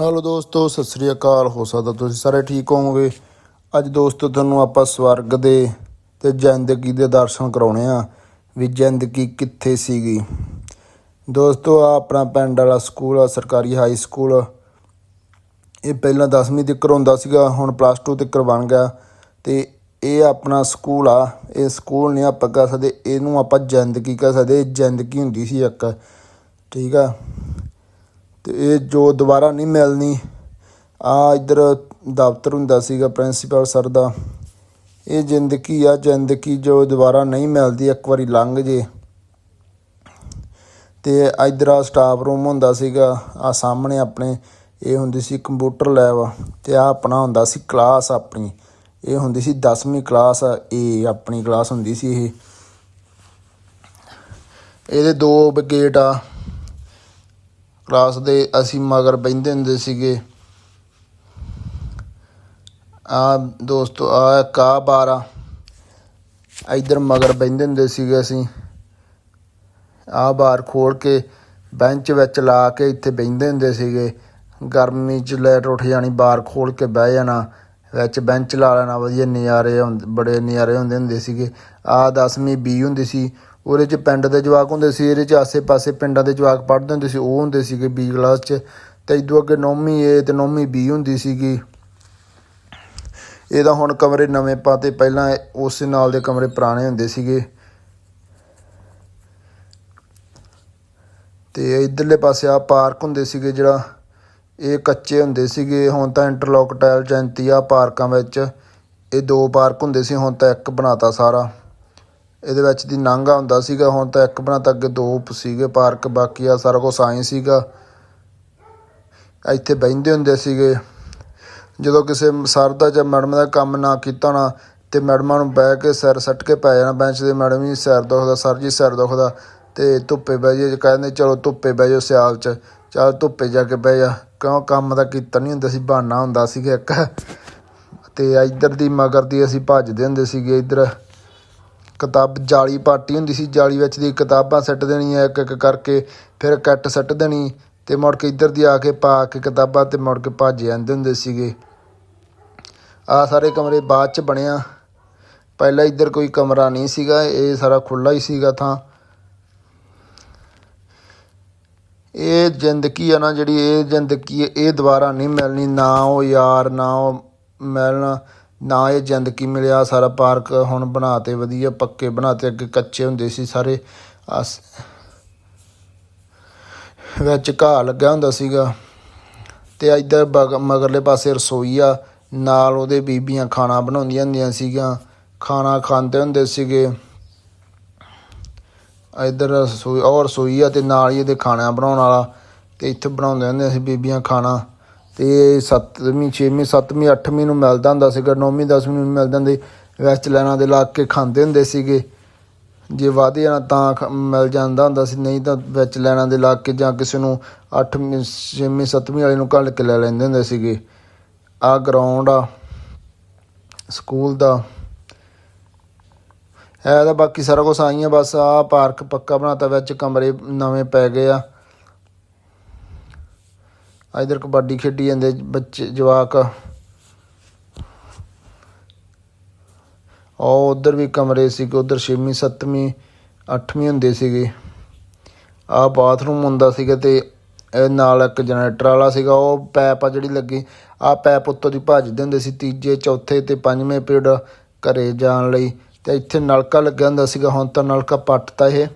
Hello ਦੋਸਤੋ, ਸਤਿ ਸ੍ਰੀ ਅਕਾਲ। ਹੋ ਸਕਦਾ ਤੁਸੀਂ ਸਾਰੇ ਠੀਕ ਹੋਵੋਗੇ। ਅੱਜ ਦੋਸਤੋ, ਤੁਹਾਨੂੰ ਆਪਾਂ ਸਵਰਗ ਦੇ ਤੇ ਜ਼ਿੰਦਗੀ ਦੇ ਦਰਸ਼ਨ ਕਰਾਉਣੇ ਆ, ਵੀ ਜ਼ਿੰਦਗੀ ਕਿੱਥੇ ਸੀਗੀ। ਦੋਸਤੋ ਆ ਆਪਣਾ ਪਿੰਡ ਵਾਲਾ ਸਕੂਲ ਆ, ਸਰਕਾਰੀ ਹਾਈ ਸਕੂਲ। ਇਹ ਪਹਿਲਾਂ 10ਵੀਂ ਤੱਕ ਹੁੰਦਾ ਸੀਗਾ, ਹੁਣ ਪਲੱਸ 2 ਤੱਕ ਬਣ ਗਿਆ। ਤੇ ਇਹ ਆਪਣਾ ਸਕੂਲ ਆ, ਇਹ ਸਕੂਲ ਨਹੀਂ ਆਪਾਂ ਕਹਿ ਸਕਦੇ, ਇਹਨੂੰ ਆਪਾਂ ਜ਼ਿੰਦਗੀ ਕਹਿ ਸਕਦੇ, ਇਹ ਜ਼ਿੰਦਗੀ ਹੁੰਦੀ ਸੀ ਇੱਕ। ਠੀਕ ਆ? ਤੇ ਇਹ ਜੋ ਦੁਬਾਰਾ ਨਹੀਂ ਮਿਲਣੀ, ਆ ਇੱਧਰ ਦਫ਼ਤਰ ਹੁੰਦਾ ਸੀਗਾ ਪ੍ਰਿੰਸੀਪਲ ਸਰ ਦਾ। ਇਹ ਜ਼ਿੰਦਗੀ ਆ, ਜ਼ਿੰਦਗੀ ਜੋ ਦੁਬਾਰਾ ਨਹੀਂ ਮਿਲਦੀ, ਇੱਕ ਵਾਰੀ ਲੰਘ ਜੇ। ਤੇ ਇੱਧਰ ਆ ਸਟਾਫ ਰੂਮ ਹੁੰਦਾ ਸੀਗਾ, ਆ ਸਾਹਮਣੇ ਆਪਣੇ, ਇਹ ਹੁੰਦੀ ਸੀ ਕੰਪਿਊਟਰ ਲੈਬ ਤੇ ਆ ਆਪਣਾ ਹੁੰਦਾ ਸੀ ਕਲਾਸ ਆਪਣੀ। ਇਹ ਹੁੰਦੀ ਸੀ 10ਵੀਂ ਕਲਾਸ ਇਹ ਆਪਣੀ ਕਲਾਸ ਹੁੰਦੀ ਸੀ ਇਹ। ਇਹਦੇ ਦੋ ਗੇਟ ਆ। ਕਲਾਸ ਦੇ ਅਸੀਂ ਮਗਰ ਬਹਿੰਦੇ ਹੁੰਦੇ ਸੀਗੇ। ਆ ਦੋਸਤੋ, ਆ ਕਾ ਬਾਰਾ। ਇਧਰ ਮਗਰ ਬਹਿੰਦੇ ਹੁੰਦੇ ਸੀਗੇ ਅਸੀਂ। ਆ ਬਾਰ ਖੋਲ ਕੇ ਬੈਂਚ ਵਿੱਚ ਲਾ ਕੇ ਇੱਥੇ ਬਹਿੰਦੇ ਹੁੰਦੇ ਸੀਗੇ। ਗਰਮੀ ਚ ਲੈਟ ਉੱਠ ਜਾਣੀ, ਬਾਰ ਖੋਲ ਕੇ ਬਹਿ ਜਾਣਾ, ਵਿੱਚ ਬੈਂਚ ਲਾ ਲੈਣਾ, ਵਧੀਆ ਨਜ਼ਾਰੇ ਹੁੰਦੇ, ਬੜੇ ਨਜ਼ਾਰੇ ਹੁੰਦੇ ਹੁੰਦੇ ਸੀਗੇ। ਆ 10ਵੀਂ ਬੀ ਹੁੰਦੀ ਸੀ। ਉਹਦੇ ਚ ਪਿੰਡ ਦੇ ਜਵਾਕ ਹੁੰਦੇ ਸੀ, ਇਹਦੇ ਚ ਆਸੇ-ਪਾਸੇ ਪਿੰਡਾਂ ਦੇ ਜਵਾਕ ਪੜ੍ਹਦੇ ਹੁੰਦੇ ਸੀ, ਉਹ ਹੁੰਦੇ ਸੀਗੇ ਬੀ ਕਲਾਸ ਚ। ਤੇ ਇਦੋਂ ਅੱਗੇ ਨੌਵੀਂ ਏ ਤੇ ਨੌਵੀਂ ਬੀ ਹੁੰਦੀ ਸੀਗੀ। ਇਹਦਾ ਹੁਣ ਕਮਰੇ ਨਵੇਂ ਪਾਤੇ, ਪਹਿਲਾਂ ਉਸੇ ਨਾਲ ਦੇ ਕਮਰੇ ਪੁਰਾਣੇ ਹੁੰਦੇ ਸੀਗੇ। ਤੇ ਇਧਰਲੇ ਪਾਸੇ ਆ ਪਾਰਕ ਹੁੰਦੇ ਸੀਗੇ ਜਿਹੜਾ, ਇਹ ਕੱਚੇ ਹੁੰਦੇ ਸੀਗੇ। ਹੁਣ ਤਾਂ ਇੰਟਰਲੌਕ ਟਾਇਲ ਜੈਂਤੀ ਆ ਪਾਰਕਾਂ ਵਿੱਚ। ਇਹ ਦੋ ਪਾਰਕ ਹੁੰਦੇ ਸੀ, ਹੁਣ ਤਾਂ ਇੱਕ ਬਣਾਤਾ ਸਾਰਾ। ਇਹਦੇ ਵਿੱਚ ਦੀ ਨਾਂਗਾ ਹੁੰਦਾ ਸੀਗਾ, ਹੁਣ ਤਾਂ ਇੱਕ ਬਣਾ ਤਾਂ ਅੱਗੇ ਦੋ ਸੀਗੇ, ਪਾਰਕ ਬਾਕੀ ਆ, ਸਾਰਾ ਕੁਝ ਸਾਇੰ ਸੀਗਾ। ਇੱਥੇ ਬਹਿੰਦੇ ਹੁੰਦੇ ਸੀਗੇ। ਜਦੋਂ ਕਿਸੇ ਸਰ ਦਾ ਜਾਂ ਮੈਡਮ ਦਾ ਕੰਮ ਨਾ ਕੀਤਾ ਹੋਣਾ, ਤੇ ਮੈਡਮਾਂ ਨੂੰ ਬਹਿ ਕੇ ਸਿਰ ਸੱਟ ਕੇ ਪੈ ਜਾਣਾ ਬੈਂਚ ਦੇ, ਮੈਡਮ ਜੀ ਸਿਰ ਦੁਖਦਾ, ਸਰ ਜੀ ਸਿਰ ਦੁਖਦਾ, ਤੇ ਧੁੱਪੇ ਬਹਿ ਜੇ ਕਹਿੰਦੇ ਚਲੋ ਧੁੱਪੇ ਬਹਿ ਜਾਓ ਸਿਆਲ 'ਚ, ਚੱਲ ਧੁੱਪੇ ਜਾ ਕੇ ਬਹਿ ਜਾ, ਕਿਉਂ ਕੰਮ ਦਾ ਕੀਤਾ ਨਹੀਂ ਹੁੰਦਾ ਸੀ, ਬਹਾਨਾ ਹੁੰਦਾ ਸੀਗਾ ਇੱਕ, ਤੇ ਇੱਧਰ ਦੀ ਮਗਰ ਦੀ ਅਸੀਂ ਭੱਜਦੇ ਹੁੰਦੇ ਸੀਗੇ ਇੱਧਰ। ਕਿਤਾਬ ਜਾਲੀ ਪਾਟੀ ਹੁੰਦੀ ਸੀ ਜਾਲੀ ਵਿੱਚ ਦੀ ਕਿਤਾਬਾਂ ਸੱਟ ਦੇਣੀਆਂ ਇੱਕ ਇੱਕ ਕਰਕੇ ਫਿਰ ਕੱਟ ਸੱਟ ਦੇਣੀ ਤੇ ਮੁੜ ਕੇ ਇੱਧਰ ਦੀ ਆ ਕੇ ਪਾ ਕੇ ਕਿਤਾਬਾਂ ਤੇ ਮੁੜ ਕੇ ਭੱਜ ਜਾਂਦੇ ਹੁੰਦੇ ਸੀਗੇ। ਆ ਸਾਰੇ ਕਮਰੇ ਬਾਅਦ ਚ ਬਣਿਆ। ਪਹਿਲਾਂ ਇੱਧਰ ਕੋਈ ਕਮਰਾ ਨਹੀਂ ਸੀਗਾ ਇਹ ਸਾਰਾ ਖੁੱਲਾ ਹੀ ਸੀਗਾ ਥਾਂ। ਇਹ ਜ਼ਿੰਦਗੀ ਆ ਨਾ ਜਿਹੜੀ ਇਹ ਜ਼ਿੰਦਗੀ ਹੈ, ਇਹ ਦੁਬਾਰਾ ਨਹੀਂ ਮਿਲਣੀ ਨਾ ਉਹ ਯਾਰ ਨਾ ਉਹ ਮਿਲਣਾ। ਨਾ ਇਹ ਜ਼ਿੰਦਗੀ ਮਿਲਿਆ, ਸਾਰਾ ਪਾਰਕ ਹੁਣ ਬਣਾਤੇ ਵਧੀਆ, ਪੱਕੇ ਬਣਾਤੇ ਅੱਗੇ ਕੱਚੇ ਹੁੰਦੇ ਸੀ ਸਾਰੇ। ਆਸ ਵਿੱਚ ਘਾਹ ਲੱਗਿਆ ਹੁੰਦਾ ਸੀਗਾ। ਤੇ ਇੱਧਰ ਬਗ- ਮਗਰਲੇ ਪਾਸੇ ਰਸੋਈ ਆ, ਨਾਲ ਉਹਦੇ ਬੀਬੀਆਂ ਖਾਣਾ ਬਣਾਉਂਦੀਆਂ ਹੁੰਦੀਆਂ ਸੀਗੀਆਂ। ਖਾਣਾ ਖਾਂਦੇ ਹੁੰਦੇ ਸੀਗੇ। ਇੱਧਰ ਰਸੋਈ ਔਰ ਰਸੋਈ ਆ ਤੇ ਨਾਲ ਹੀ ਇਹਦੇ ਖਾਣਾ ਬਣਾਉਣ ਵਾਲਾ। ਤੇ ਇੱਥੇ ਬਣਾਉਂਦੇ ਹੁੰਦੇ ਸੀ ਬੀਬੀਆਂ ਖਾਣਾ। ਤੇ ਸੱਤਵੀਂ, ਛੇਵੀਂ, ਸੱਤਵੀਂ, ਅੱਠਵੀਂ ਨੂੰ ਮਿਲਦਾ ਹੁੰਦਾ ਸੀਗਾ, ਨੌਵੀਂ, ਦਸਵੀਂ ਨੂੰ ਮਿਲਦਾ ਹੁੰਦੇ ਵੈਸਟ ਲੈਣਾ ਦੇ ਲਾ ਕੇ ਖਾਂਦੇ ਹੁੰਦੇ ਸੀਗੇ। ਜੇ ਵਾਧੇ ਜਾਣਾ ਤਾਂ ਖ- ਮਿਲ ਜਾਂਦਾ ਹੁੰਦਾ ਸੀ, ਨਹੀਂ ਤਾਂ ਵਿੱਚ ਲੈਣਾ ਦੇ ਲਾ ਕੇ ਜਾਂ ਕਿਸੇ ਨੂੰ ਅੱਠਵੀਂ, ਛੇਵੀਂ, ਸੱਤਵੀਂ ਵਾਲੇ ਨੂੰ ਘੱਲ ਕੇ ਲੈ ਲੈਂਦੇ ਹੁੰਦੇ ਸੀਗੇ। ਆ ਗਰਾਊਂਡ ਆ ਸਕੂਲ ਦਾ। ਇਹ ਤਾਂ ਬਾਕੀ ਸਾਰਾ ਕੁਝ ਆਈਆਂ, ਬਸ ਆ ਪਾਰਕ ਪੱਕਾ ਬਣਾਤਾ, ਵਿੱਚ ਕਮਰੇ ਨਵੇਂ ਪੈ ਗਏ ਆ। ਇਧਰ ਕਬੱਡੀ ਖੇਡੀ ਜਾਂਦੇ ਬੱਚੇ, ਜਵਾਕ। ਉਹ ਉਧਰ ਵੀ ਕਮਰੇ ਸੀਗੇ ਉਧਰ ਛੇਵੀਂ, ਸੱਤਵੀਂ, ਅੱਠਵੀਂ ਹੁੰਦੇ ਸੀਗੇ। ਆ ਬਾਥਰੂਮ ਹੁੰਦਾ ਸੀਗਾ ਤੇ ਨਾਲ ਇੱਕ ਜਨਰੇਟਰ ਵਾਲਾ ਸੀਗਾ, ਉਹ ਪੈਪ ਆ ਜਿਹੜੀ ਲੱਗੀ ਆ ਪੈਪ ਉੱਤੋਂ ਦੀ ਭੱਜਦੇ ਹੁੰਦੇ ਸੀ ਤੀਜੇ, ਚੌਥੇ ਤੇ ਪੰਜਵੇਂ ਪੀਰੀਅਡ ਘਰੇ ਜਾਣ ਲਈ। ਤੇ ਇੱਥੇ ਨਲਕਾ ਲੱਗਿਆ ਹੁੰਦਾ ਸੀਗਾ, ਹੁਣ ਤਾਂ ਨਲਕਾ ਪੱਟਤਾ ਇਹ।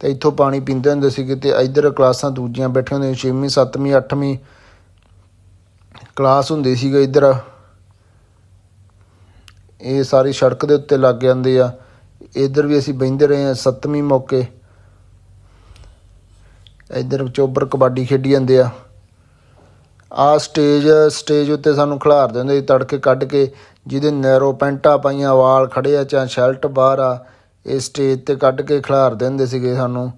ਤੇ ਇੱਥੋਂ ਪਾਣੀ ਪੀਂਦੇ ਹੁੰਦੇ ਸੀਗੇ ਤੇ ਇੱਧਰ ਕਲਾਸਾਂ ਦੂਜੀਆਂ ਬੈਠੀਆਂ ਹੁੰਦੀਆਂ ਸੀ, ਛੇਵੀਂ ਸੱਤਵੀਂ ਅੱਠਵੀਂ ਕਲਾਸ ਹੁੰਦੀ ਸੀਗਾ ਇੱਧਰ। ਇਹ ਸਾਰੀ ਸੜਕ ਦੇ ਉੱਤੇ ਲੱਗ ਜਾਂਦੇ ਆ। ਇੱਧਰ ਵੀ ਅਸੀਂ ਬਹਿੰਦੇ ਰਹੇ ਆ ਸੱਤਵੀਂ ਮੌਕੇ। ਇੱਧਰ ਚੋਬਰ ਕਬੱਡੀ ਖੇਡੀ ਜਾਂਦੇ ਆ। ਆ ਸਟੇਜ ਸਟੇਜ ਉੱਤੇ ਸਾਨੂੰ ਖਿਲਾਰਦੇ ਹੁੰਦੇ ਸੀ ਤੜਕੇ ਕੱਢ ਕੇ ਜਿਹਦੇ ਨੈਰੋ ਪੈਂਟਾਂ ਪਾਈਆਂ ਵਾਲ ਖੜੇ ਆ ਜਾਂ ਸ਼ਰਟ ਬਾਹਰ ਆ। ਇਹ ਸਟੇਜ ਤੇ ਕੱਢ ਕੇ ਖਿਲਾਰਦੇ ਹੁੰਦੇ ਸੀਗੇ ਸਾਨੂੰ।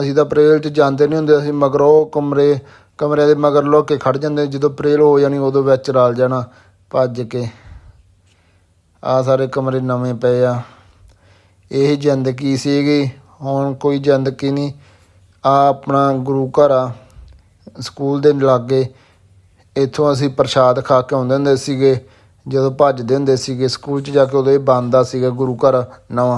ਅਸੀਂ ਤਾਂ ਪ੍ਰੇਲ 'ਚ ਜਾਂਦੇ ਨਹੀਂ ਹੁੰਦੇ, ਅਸੀਂ ਮਗਰੋਂ ਕਮਰੇ ਕਮਰੇ ਦੇ ਮਗਰ ਲੁੱਕ ਕੇ ਖੜ ਜਾਂਦੇ ਜਦੋਂ ਪ੍ਰੇਲ ਹੋ ਜਾਣੀ, ਉਦੋਂ ਵਿੱਚ ਰਲ ਜਾਣਾ, ਭੱਜ ਕੇ। ਆ ਸਾਰੇ ਕਮਰੇ ਨਵੇਂ ਪਏ ਆ। ਇਹ ਜ਼ਿੰਦਗੀ ਸੀਗੀ, ਹੁਣ ਕੋਈ ਜ਼ਿੰਦਗੀ ਨਹੀਂ ਆ ਆਪਣਾ ਗੁਰੂ ਘਰ ਆ, ਸਕੂਲ ਦੇ ਲਾਗੇ। ਇੱਥੋਂ ਅਸੀਂ ਪ੍ਰਸ਼ਾਦ ਖਾ ਕੇ ਆਉਂਦੇ ਹੁੰਦੇ ਸੀਗੇ, ਜਦੋਂ ਭੱਜਦੇ ਹੁੰਦੇ ਸੀਗੇ, ਸਕੂਲ 'ਚ ਜਾ ਕੇ ਉਦੋਂ ਇਹ ਬਣਦਾ ਸੀਗਾ ਗੁਰੂ ਘਰ ਨਵਾਂ।